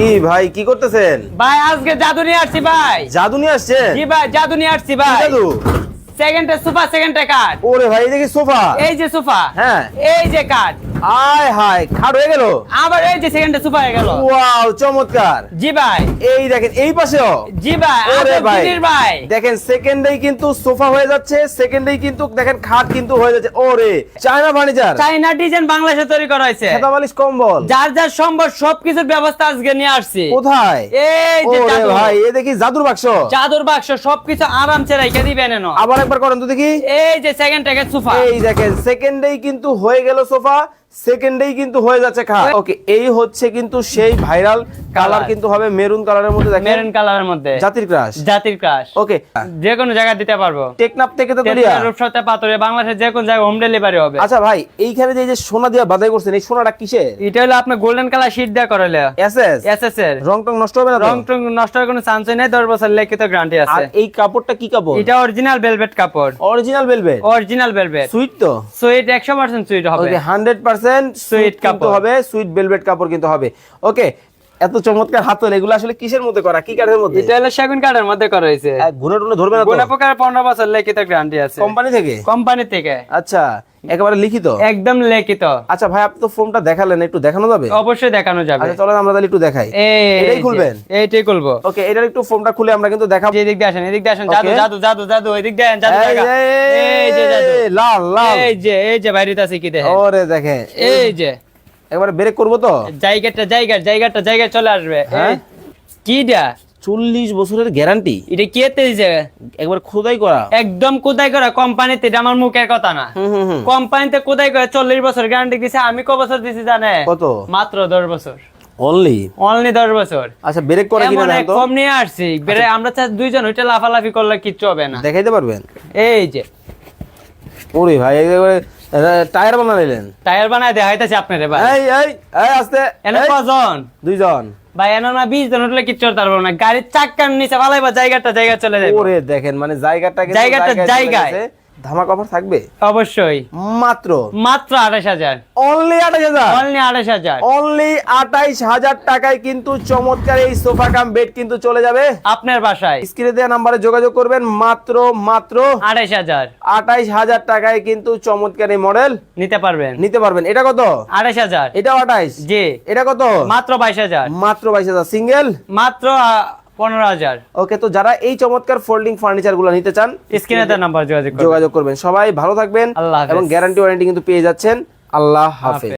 কি ভাই কি করতেছেন? ভাই আজকে জাদু নিয়ে আসছি ভাই। জাদু নিয়ে আসছে? জি ভাই জাদু নিয়ে আসছি ভাই। জাদু? সেকেন্ডে সোফা সেকেন্ডে কাঠ। ওরে ভাই এই দেখি সোফা। এই যে সোফা। হ্যাঁ। এই যে কাঠ। আয় হায় খাট হয়ে গেল। আবার এই যে সেকেন্ডে সোফা হয়ে গেল। ওয়াও চমৎকার। জি ভাই। এই দেখেন এই পাশেও। জি ভাই আপনার ভাই। ভাই। দেখেন সেকেন্ডেই কিন্তু সোফা হয়ে যাচ্ছে সেকেন্ডেই কিন্তু দেখেন খাট কিন্তু হয়ে যাচ্ছে। ওরে চায়না ফার্নিচার। চাইনা ডিজাইন বাংলাদেশে তৈরি করা হয়েছে। খেতা বালিশ কম্বল। যার যার সম্ভব সবকিছুর ব্যবস্থা আজকে নিয়ে আসছি। কোথায়? এই যে ওরে জাদু ভাই এ দেখি জাদুর বাক্স। চাদর বাক্স সবকিছু আরামসে রেখে দিবেন এনো। আবার একবার করেন তো দেখি। এই যে সেকেন্ড সোফা। এই দেখেন সেকেন্ডেই কিন্তু হয়ে গেল সোফা। সেকেন্ডেই কিন্তু হয়ে যাচ্ছে খারাপ। ওকে এই হচ্ছে কিন্তু সেই ভাইরাল কালার কিন্তু হবে মেরুন কালারের মধ্যে দেখেন। মেরুন কালারের মধ্যে। জাতির ক্রাশ জাতির ক্রাশ ওকে যে কোনো জায়গায় দিতে পারব। টেকনাপ থেকে তো তৈরি তেতুলিয়া, রূপসজ্জা পাথরে বাংলাদেশের যে কোনো জায়গায় হোম ডেলিভারি হবে। আচ্ছা ভাই এইখানে যে যে সোনা দিয়ে বাধাই করছেন এই সোনাটা কিসের? এটা হলো আপনার গোল্ডেন কালার শীট দেওয়া করালে এসএস এসএস এর। রং টং নষ্ট হবে না রং টং নষ্ট হওয়ার কোনো চান্স নেই দশ বছর লিখিত গ্যারান্টি আছে। আর এই কাপড়টা কি কাপড়? এটা অরিজিনাল ভেলভেট কাপড়। Original velvet original velvet sweet তো? সুইট একশো পার্সেন্ট সুইট হবে। Okay hundred percent sweet Sweet কাপড় কাপড়। হবে সুইট ভেলভেট কাপড় কিন্তু হবে। ওকে এত চমৎকার হাতল এগুলো আসলে কিসের মধ্যে করা? কি কাঠের মধ্যে? এটা হলো সেগুন কাঠের মধ্যে করা হয়েছে। ঘুরে টুনে ধরবে না তো? প্রকার পনেরো বছর লিখিত গ্যারান্টি আছে। কোম্পানি থেকে? কোম্পানি থেকে। আচ্ছা একেবারে লিখিত? একদম লিখিত। আচ্ছা ভাই আপনি তো ফোনটা দেখালেন একটু দেখানো যাবে? অবশ্যই দেখানো যাবে। আচ্ছা চলেন আমরা তাহলে একটু দেখাই। এই এটাই খুলবেন? এইটাই খুলবো। ওকে এটার একটু ফোনটা খুলে আমরা কিন্তু দেখাবো। যে এদিক দিয়ে আসেন এদিক দিয়ে আসেন। জাদু জাদু জাদু জাদু ওই দিক দিয়ে জাদু এই যে, জাদু। লাল লাল। এই যে এই যে বাইরে আছে কি দেখেন? ওরে দেখে এই যে। একবারে ব্রেক করব তো? জায়গাটা জায়গা জায়গাটা জায়গায় চলে আসবে। হ্যাঁ? কিটা? চল্লিশ বছরের গ্যারান্টি এটা কে দিছে? একবার খোদাই করা। একদম কোদাই করা কোম্পানিতে এটা আমার মুখের কথা না। কোম্পানিতে কোদাই করে চল্লিশ বছর গ্যারান্টি দিছে আমি ক বছর দিছি জানে? কত? মাত্র দশ বছর। অনলি অনলি দশ বছর। আচ্ছা ব্রেক করে কিনা তো। কম নিয়ে আসছি। বেরে আমরা চাই দুইজন ওইটা লাফালাফি করলে কিচ্ছু হবে না। দেখাইতে পারবেন? এই যে। ওরে ভাই একেবারে টায়ার বানাইলেন? টায়ার বানায় দেখাইতেছি আপনারে ভাই। এই এই এই আস্তে। এনে কজন? দুইজন। ভাই এনে না বিশ জন হলে কিচ্ছু করতে না। গাড়ির চাকার নিচে ফালাইবা জায়গাটা জায়গা চলে যাবে ওরে দেখেন মানে জায়গাটা জায়গাটা জায়গায় চলে জায়গায়। গেছে। ধামা কভার থাকবে? অবশ্যই। মাত্র? মাত্র আঠাশ হাজার। অনলি আঠাশ হাজার? অনলি আঠাশ হাজার। অনলি আঠাইশ হাজার টাকায় কিন্তু চমৎকার এই সোফা কাম বেড কিন্তু চলে যাবে। আপনার বাসায়। স্ক্রিনে দেওয়া নাম্বারে যোগাযোগ করবেন। মাত্র মাত্র আঠাশ হাজার। আঠাইশ হাজার টাকায় কিন্তু চমৎকার এই মডেল নিতে পারবেন। নিতে পারবেন। এটা কত? আঠাশ হাজার। এটাও আঠাইশ জি। এটা কত? মাত্র বাইশ হাজার। মাত্র বাইশ হাজার। সিঙ্গেল মাত্র পনেরো হাজার। ওকে তো যারা এই চমৎকার ফোল্ডিং ফার্নিচারগুলো নিতে চান স্ক্রিনে তার নাম্বার যোগাযোগ যোগাযোগ করবেন। সবাই ভালো থাকবেন। এবং গ্যারান্টি ওয়ারেন্টি কিন্তু পেয়ে যাচ্ছেন। আল্লাহ হাফেজ।